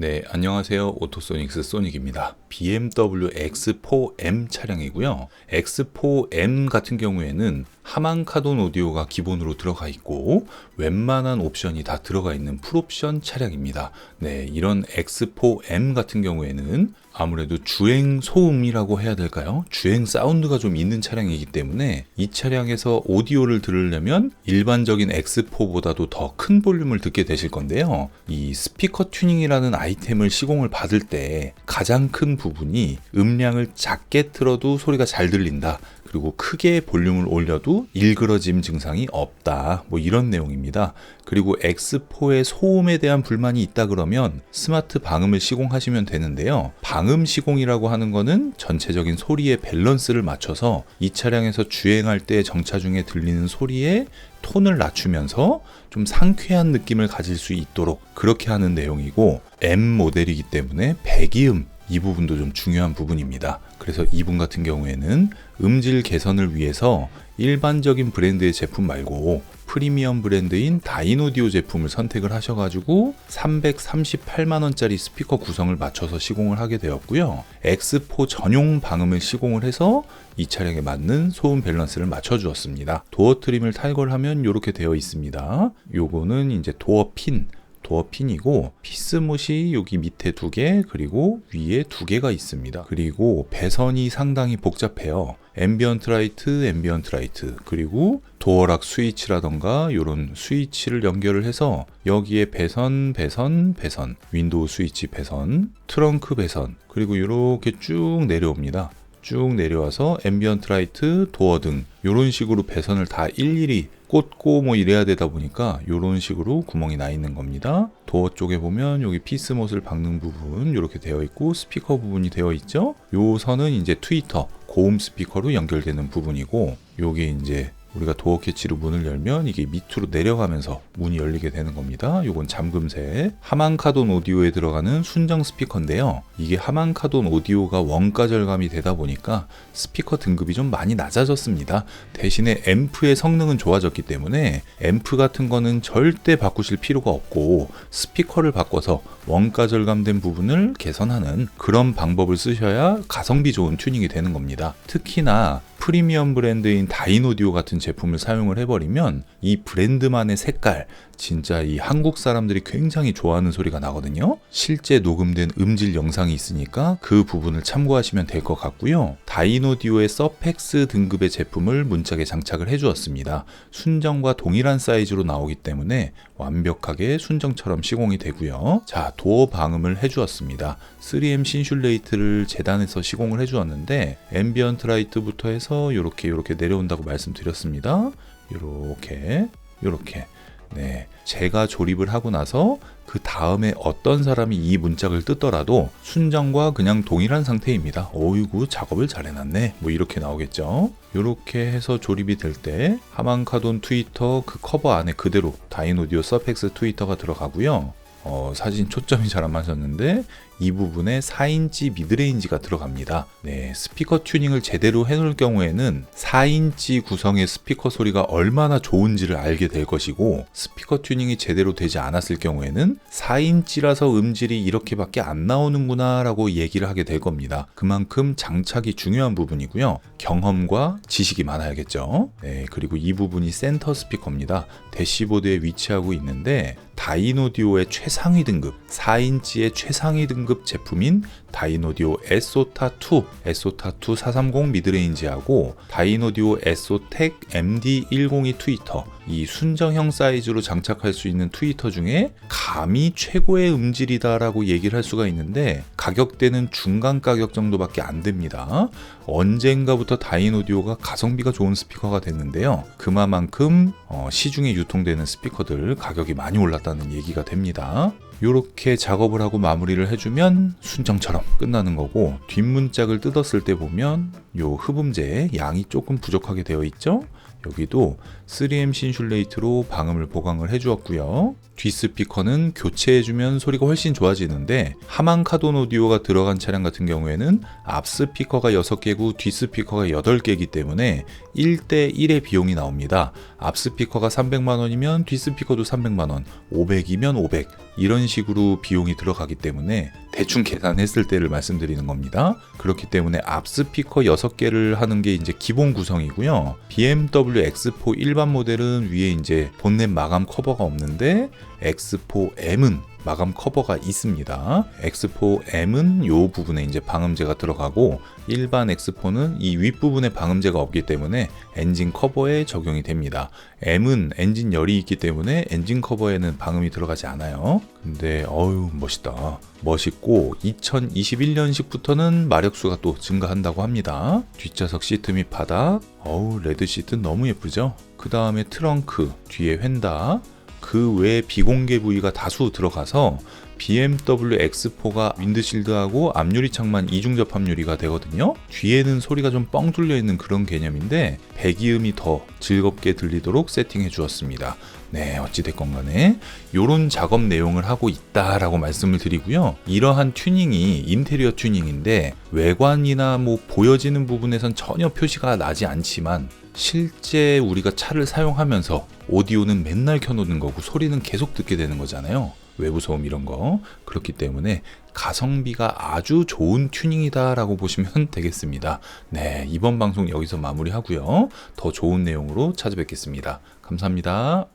네, 안녕하세요. 오토소닉스 소닉입니다. BMW X4M 차량이고요. X4M 같은 경우에는 하만 카돈 오디오가 기본으로 들어가 있고 웬만한 옵션이 다 들어가 있는 풀옵션 차량입니다. 네, 이런 X4M 같은 경우에는 아무래도 주행 소음이라고 해야 될까요? 주행 사운드가 좀 있는 차량이기 때문에 이 차량에서 오디오를 들으려면 일반적인 X4보다도 더 큰 볼륨을 듣게 되실 건데요. 이 스피커 튜닝이라는 아이템을 시공을 받을 때 가장 큰 부분이 음량을 작게 틀어도 소리가 잘 들린다. 그리고 크게 볼륨을 올려도 일그러짐 증상이 없다. 뭐 이런 내용입니다. 그리고 X4의 소음에 대한 불만이 있다 그러면 스마트 방음을 시공하시면 되는데요. 방음 시공이라고 하는 거는 전체적인 소리의 밸런스를 맞춰서 이 차량에서 주행할 때 정차 중에 들리는 소리의 톤을 낮추면서 좀 상쾌한 느낌을 가질 수 있도록 그렇게 하는 내용이고 M 모델이기 때문에 배기음 이 부분도 좀 중요한 부분입니다. 그래서 이분 같은 경우에는 음질 개선을 위해서 일반적인 브랜드의 제품 말고 프리미엄 브랜드인 다이노디오 제품을 선택을 하셔가지고 338만원짜리 스피커 구성을 맞춰서 시공을 하게 되었고요. X4 전용 방음을 시공을 해서 이 차량에 맞는 소음 밸런스를 맞춰주었습니다. 도어 트림을 탈거하면 이렇게 되어 있습니다. 요거는 이제 도어 핀, 도어 핀이고 피스못이 여기 밑에 두 개 그리고 위에 두 개가 있습니다. 그리고 배선이 상당히 복잡해요. 앰비언트 라이트, 앰비언트 라이트 그리고 도어락 스위치라던가 이런 스위치를 연결을 해서 여기에 배선, 배선, 배선, 윈도우 스위치 배선, 트렁크 배선 그리고 이렇게 쭉 내려옵니다. 쭉 내려와서 앰비언트 라이트, 도어 등 이런 식으로 배선을 다 일일이 꽂고 뭐 이래야 되다 보니까 이런 식으로 구멍이 나 있는 겁니다. 도어 쪽에 보면 여기 피스못을 박는 부분 이렇게 되어 있고 스피커 부분이 되어 있죠. 요 선은 이제 트위터 고음 스피커로 연결되는 부분이고 요게 이제 우리가 도어 캐치로 문을 열면 이게 밑으로 내려가면서 문이 열리게 되는 겁니다. 요건 잠금새 하만카돈 오디오에 들어가는 순정 스피커인데요. 이게 하만카돈 오디오가 원가 절감이 되다 보니까 스피커 등급이 좀 많이 낮아졌습니다. 대신에 앰프의 성능은 좋아졌기 때문에 앰프 같은 거는 절대 바꾸실 필요가 없고 스피커를 바꿔서 원가 절감된 부분을 개선하는 그런 방법을 쓰셔야 가성비 좋은 튜닝이 되는 겁니다. 특히나 프리미엄 브랜드인 다이노디오 같은 제품을 사용을 해버리면 이 브랜드만의 색깔, 진짜 이 한국 사람들이 굉장히 좋아하는 소리가 나거든요. 실제 녹음된 음질 영상이 있으니까 그 부분을 참고하시면 될 것 같고요. 다이노디오의 서펙스 등급의 제품을 문짝에 장착을 해주었습니다. 순정과 동일한 사이즈로 나오기 때문에 완벽하게 순정처럼 시공이 되고요. 자, 도어 방음을 해주었습니다. 3M 신슐레이트를 재단해서 시공을 해주었는데 앰비언트 라이트부터 해서 이렇게 이렇게 내려온다고 말씀드렸습니다. 이렇게 이렇게 네, 제가 조립을 하고 나서 그 다음에 어떤 사람이 이 문짝을 뜯더라도 순정과 그냥 동일한 상태입니다. 어이구 작업을 잘 해놨네. 뭐 이렇게 나오겠죠. 이렇게 해서 조립이 될 때 하만카돈 트위터 그 커버 안에 그대로 다이노디오 서펙스 트위터가 들어가고요. 어, 사진 초점이 잘 안 맞았는데 이 부분에 4인치 미드레인지가 들어갑니다. 네, 스피커 튜닝을 제대로 해놓을 경우에는 4인치 구성의 스피커 소리가 얼마나 좋은지를 알게 될 것이고 스피커 튜닝이 제대로 되지 않았을 경우에는 4인치라서 음질이 이렇게밖에 안 나오는구나 라고 얘기를 하게 될 겁니다. 그만큼 장착이 중요한 부분이고요. 경험과 지식이 많아야겠죠. 네, 그리고 이 부분이 센터 스피커입니다. 대시보드에 위치하고 있는데 다이노디오의 최 상위 등급, 4인치의 최상위 등급 제품인 다이노디오 에소타2, 에소타2 430 미드레인지하고 다이노디오 에소텍 MD102 트위터 이 순정형 사이즈로 장착할 수 있는 트위터 중에 감히 최고의 음질이다라고 얘기를 할 수가 있는데 가격대는 중간 가격 정도밖에 안 됩니다. 언젠가부터 다이노디오가 가성비가 좋은 스피커가 됐는데요. 그만큼 어, 시중에 유통되는 스피커들 가격이 많이 올랐다는 얘기가 됩니다. 이렇게 작업을 하고 마무리를 해주면 순정처럼 끝나는 거고 뒷문짝을 뜯었을 때 보면 요 흡음재 양이 조금 부족하게 되어 있죠. 여기도 3M 신슐레이트로 방음을 보강을 해주었고요. 뒷스피커는 교체해주면 소리가 훨씬 좋아지는데 하만 카돈 오디오가 들어간 차량 같은 경우에는 앞스피커가 6개고 뒷스피커가 8개이기 때문에 1대 1의 비용이 나옵니다. 앞스피커가 300만원이면 뒷스피커도 300만원, 500이면 500 이런 식으로 비용이 들어가기 때문에 대충 계산했을 때를 말씀드리는 겁니다. 그렇기 때문에 앞 스피커 6개를 하는 게 이제 기본 구성이고요. BMW X4 일반 모델은 위에 이제 본넷 마감 커버가 없는데 X4M은 마감 커버가 있습니다. X4M은 이 부분에 이제 방음제가 들어가고 일반 X4는 이 윗부분에 방음제가 없기 때문에 엔진 커버에 적용이 됩니다. M은 엔진 열이 있기 때문에 엔진 커버에는 방음이 들어가지 않아요. 근데 어유 멋있다. 멋있고 2021년식부터는 마력수가 또 증가한다고 합니다. 뒷좌석 시트 및 바닥, 어우 레드 시트 너무 예쁘죠? 그 다음에 트렁크, 뒤에 휀다, 그 외에 비공개 부위가 다수 들어가서 BMW X4가 윈드실드하고 앞유리창만 이중 접합 유리가 되거든요. 뒤에는 소리가 좀 뻥 뚫려 있는 그런 개념인데 배기음이 더 즐겁게 들리도록 세팅해 주었습니다. 네, 어찌됐건 간에 이런 작업 내용을 하고 있다라고 말씀을 드리고요. 이러한 튜닝이 인테리어 튜닝인데 외관이나 뭐 보여지는 부분에선 전혀 표시가 나지 않지만 실제 우리가 차를 사용하면서 오디오는 맨날 켜놓는 거고 소리는 계속 듣게 되는 거잖아요. 외부 소음 이런 거. 그렇기 때문에 가성비가 아주 좋은 튜닝이다라고 보시면 되겠습니다. 네, 이번 방송 여기서 마무리하고요. 더 좋은 내용으로 찾아뵙겠습니다. 감사합니다.